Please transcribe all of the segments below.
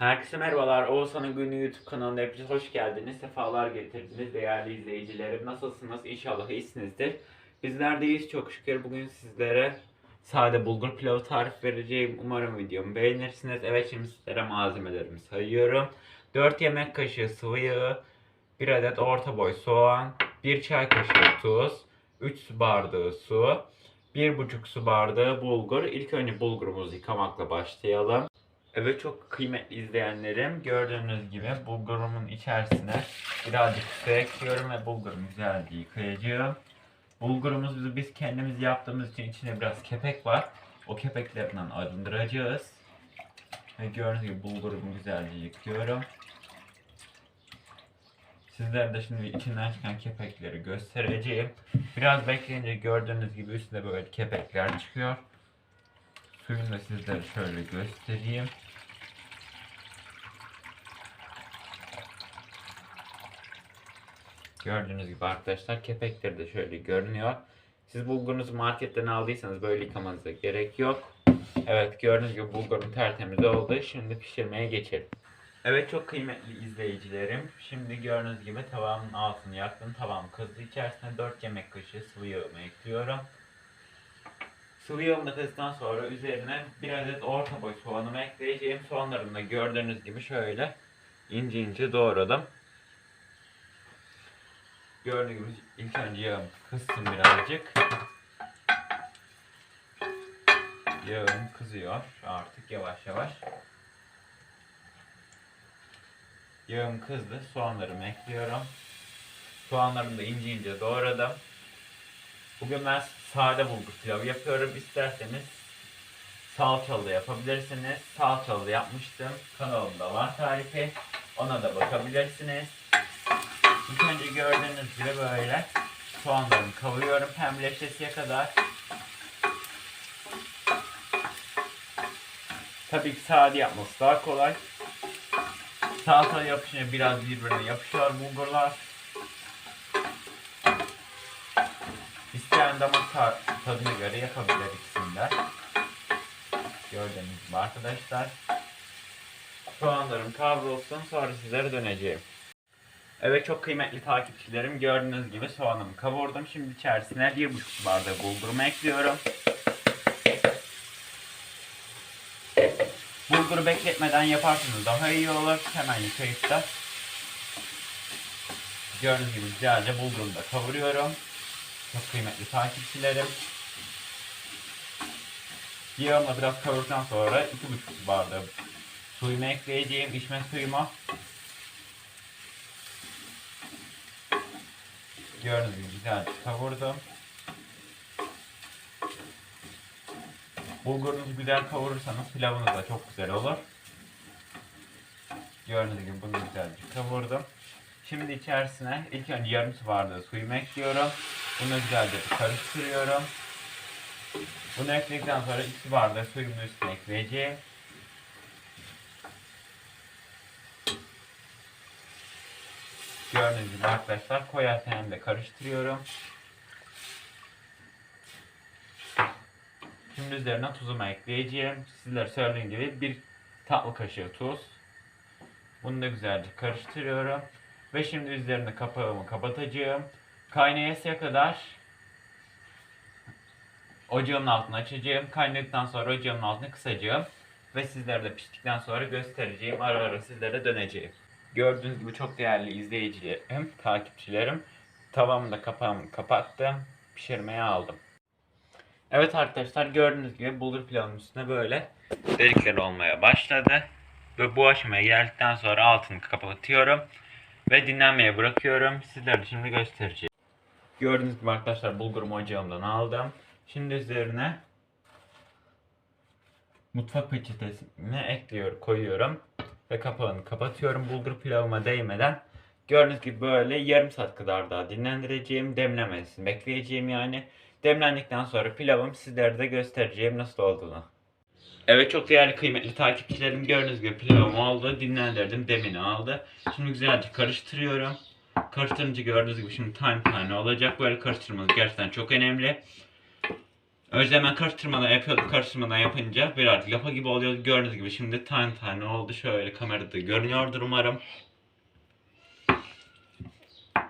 Herkese merhabalar. Oğuzhan'ın Günlüğü YouTube kanalına hepiniz hoş geldiniz. Sefalar getirdiniz değerli izleyicilerim. Nasılsınız? İnşallah iyisinizdir. Bizler de iyiyiz çok şükür. Bugün sizlere sade bulgur pilavı tarif vereceğim. Umarım videomu beğenirsiniz. Evet şimdi sizlere malzemelerimi sayıyorum. 4 yemek kaşığı sıvı yağı, 1 adet orta boy soğan, 1 çay kaşığı tuz, 3 su bardağı su, 1,5 su bardağı bulgur. İlk önce bulgurumuzu yıkamakla başlayalım. Evet çok kıymetli izleyenlerim gördüğünüz gibi bulgurumun içerisine birazcık su ekliyorum ve bulgurumu güzelce yıkayacağım. Bulgurumuzu biz kendimiz yaptığımız için içinde biraz kepek var. O kepeklerinden arındıracağız. Ve gördüğünüz gibi bulgurumu güzelce yıkıyorum. Sizlere de şimdi içinden çıkan kepekleri göstereceğim. Biraz bekleyince gördüğünüz gibi üstünde böyle kepekler çıkıyor. Suyunu da sizlere şöyle göstereyim. Gördüğünüz gibi arkadaşlar kepekleri de şöyle görünüyor. Siz bulgurunuzu marketten aldıysanız böyle yıkamanıza gerek yok. Evet gördüğünüz gibi bulgurum tertemiz oldu. Şimdi pişirmeye geçelim. Evet çok kıymetli izleyicilerim. Şimdi gördüğünüz gibi tavamın altını yaktım. Tavam kızdı. İçerisine 4 yemek kaşığı sıvı yağımı ekliyorum. Sıvı kızdıktan sonra üzerine bir adet orta boy soğanımı ekleyeceğim. Soğanlarımı da gördüğünüz gibi şöyle ince ince doğradım. Gördüğünüz ilk önce yağım kızsın birazcık. Yağım kızıyor artık yavaş yavaş. Yağım kızdı. Soğanlarımı ekliyorum. Soğanlarımı da ince ince doğradım. Bugün ben sade bulgur pilavı yapıyorum. İsterseniz salçalı yapabilirsiniz. Salçalı yapmıştım. Kanalımda var tarifi. Ona da bakabilirsiniz. İlk önce gördüğünüz gibi böyle soğanlarımı kavuruyorum pembeleşesiye kadar. Tabii ki sade yapması daha kolay. Salça yapışınca biraz birbirine yapışıyor bulgurlar. İsteyen damak ta- tadına göre yapabilir ikisinden. Gördüğünüz gibi arkadaşlar. Soğanlarım kavrulsun sonra sizlere döneceğim. Evet çok kıymetli takipçilerim gördüğünüz gibi soğanımı kavurdum. Şimdi içerisine 1,5 su bardağı bulgurumu ekliyorum. Bulguru bekletmeden yaparsanız daha iyi olur. Hemen yıkayıp da gördüğünüz gibi güzelce bulgurumu da kavuruyorum. Çok kıymetli takipçilerim. Yağımla biraz kavurduktan sonra 2,5 su bardağı suyumu ekleyeceğim. içme suyumu. Gördüğünüz gibi güzelce kavurdum. Bulgurunuzu güzel kavurursanız pilavınız da çok güzel olur. Gördüğünüz gibi bunu güzelce kavurdum. Şimdi içerisine ilk önce yarım su bardağı suyumu ekliyorum. Bunu güzelce karıştırıyorum. Bunu ekledikten sonra 2 su bardağı suyumu üstüne ekleyeceğim. Gördüğünüz gibi arkadaşlar koyarken hem de karıştırıyorum. Şimdi üzerine tuzumu ekleyeceğim. Sizler söylediğim gibi bir tatlı kaşığı tuz. Bunu da güzelce karıştırıyorum. Ve şimdi üzerine kapağımı kapatacağım. Kaynayasıya kadar ocağımın altını açacağım. Kaynadıktan sonra ocağımın altını kısacağım. Ve sizlere de piştikten sonra göstereceğim. Ara ara sizlere döneceğim. Gördüğünüz gibi çok değerli izleyicilerim, takipçilerim. Tavamı da kapağımı kapattım. Pişirmeye aldım. Evet arkadaşlar gördüğünüz gibi bulgur pilavının üstüne böyle delikler olmaya başladı. Ve bu aşamaya geldikten sonra altını kapatıyorum. Ve dinlenmeye bırakıyorum. Sizlere de şimdi göstereceğim. Gördüğünüz gibi arkadaşlar bulgurumu ocağımdan aldım. Şimdi üzerine mutfak peçetesini ekliyorum, koyuyorum ve kapağını kapatıyorum bulgur pilavıma değmeden. Gördüğünüz gibi böyle yarım saat kadar daha dinlendireceğim, demlemesini bekleyeceğim yani. Demlendikten sonra pilavım sizlere de göstereceğim nasıl olduğunu. Evet çok değerli kıymetli takipçilerim gördüğünüz gibi pilavım oldu. Dinlendirdim demini aldı. Şimdi güzelce karıştırıyorum. Karıştırınca gördüğünüz gibi şimdi tane tane olacak. Böyle karıştırmanız gerçekten çok önemli. Önce hemen karıştırmadan yapıyordum. Karıştırmadan yapınca birazcık lapa gibi oluyor. Gördüğünüz gibi şimdi tane tane oldu. Şöyle kamerada görünüyordur umarım.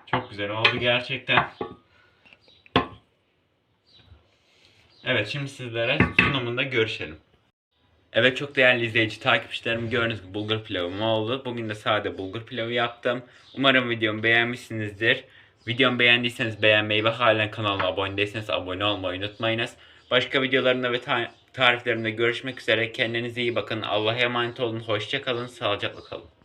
Çok güzel oldu gerçekten. Evet şimdi sizlere sunumunda görüşelim. Evet çok değerli izleyici takipçilerim gördüğünüz gibi bulgur pilavım oldu. Bugün de sade bulgur pilavı yaptım. Umarım videomu beğenmişsinizdir. Videomu beğendiyseniz beğenmeyi ve halen kanalıma abone değilseniz abone olmayı unutmayınız. Başka videolarımda ve ta- tariflerimde görüşmek üzere. Kendinize iyi bakın. Allah'a emanet olun. Hoşça kalın. Sağlıcakla kalın.